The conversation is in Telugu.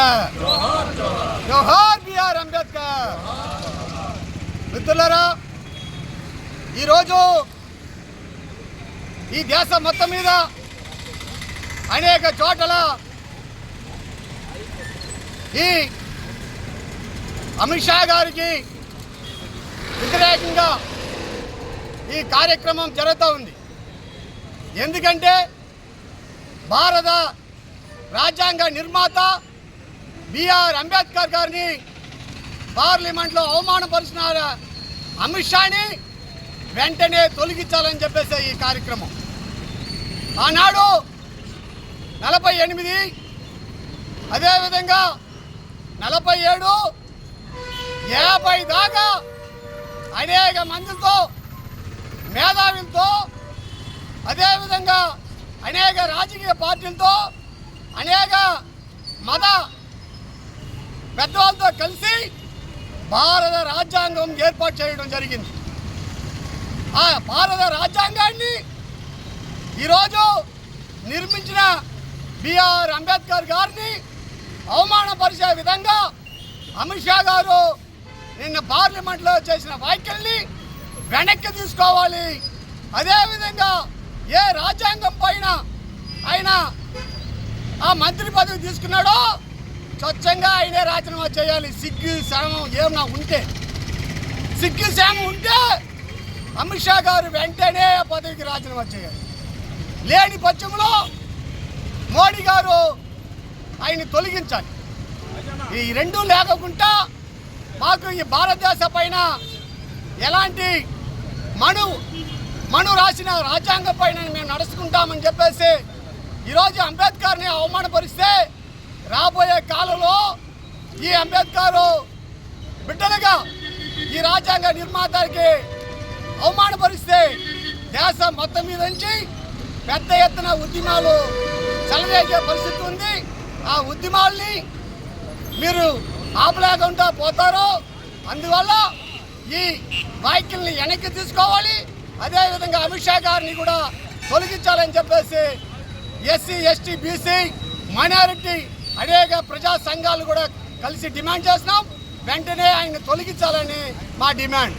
అంబేద్కర్ జోహార్ బిఆర్ అంబేద్కర్. మిత్రులరా ఈరోజు ఈ దేశం మొత్తం మీద అనేక చోట్ల ఈ అమిత్ షా గారికి వ్యతిరేకంగా ఈ కార్యక్రమం జరుగుతూ ఉంది. ఎందుకంటే భారత రాజ్యాంగ నిర్మాత బిఆర్ అంబేద్కర్ గారిని పార్లమెంట్లో అవమానపరిచిన అమిత్ షాని వెంటనే తొలగించాలని చెప్పేసి ఈ కార్యక్రమం. ఆనాడు నలభై ఎనిమిది అదేవిధంగా నలభై ఏడు యాభై దాకా అనేక మందితో మేధావులతో అదేవిధంగా అనేక రాజకీయ పార్టీలతో అనేక మత పెద్దవాళ్ళతో కలిసి భారత రాజ్యాంగం ఏర్పాటు చేయడం జరిగింది. ఆ భారత రాజ్యాంగాన్ని ఈరోజు నిర్మించిన బిఆర్ అంబేద్కర్ గారిని అవమానపరిచే విధంగా అమిత్ షా గారు నిన్న పార్లమెంట్లో చేసిన వ్యాఖ్యల్ని వెనక్కి తీసుకోవాలి. అదేవిధంగా ఏ రాజ్యాంగం పైన ఆయన ఆ మంత్రి పదవి తీసుకున్నాడో స్వచ్ఛంగా ఆయనే రాజీనామా చేయాలి? సిగ్గు శ్రమం ఏమన్నా ఉంటే? సిగ్గు శామం ఉంటే అమిత్ షా గారు వెంటనే పదవికి రాజీనామా చేయాలి? లేని పక్షంలో మోడీ గారు ఆయన్ని తొలగించాలి. ఈ రెండు లేకుండా మాకు ఈ భారతదేశ పైన ఎలాంటి మను మను రాసిన రాజ్యాంగం పైన మేము నడుచుకుంటామని చెప్పేసి ఈరోజు అంబేద్కర్ని అవమానపరిస్తే రాబోయే కాలంలో ఈ అంబేద్కర్ బిడ్డలుగా ఈ రాజ్యాంగ నిర్మాతకి అవమానపరిస్తే దేశం మొత్తం మీద నుంచి పెద్ద ఎత్తున ఉద్యమాలు చలవేసే పరిస్థితి ఉంది. ఆ ఉద్యమాల్ని మీరు ఆపలేకుండా పోతారు. అందువల్ల ఈ వ్యాఖ్యల్ని వెనక్కి తీసుకోవాలి. అదేవిధంగా అమిత్ షా గారిని కూడా తొలగించాలని చెప్పేసి ఎస్సీ ఎస్టీ బీసీ మైనారిటీ అనేక ప్రజా సంఘాలు కూడా కలిసి డిమాండ్ చేస్తున్నాం. వెంటనే ఆయన తొలగించాలని మా డిమాండ్.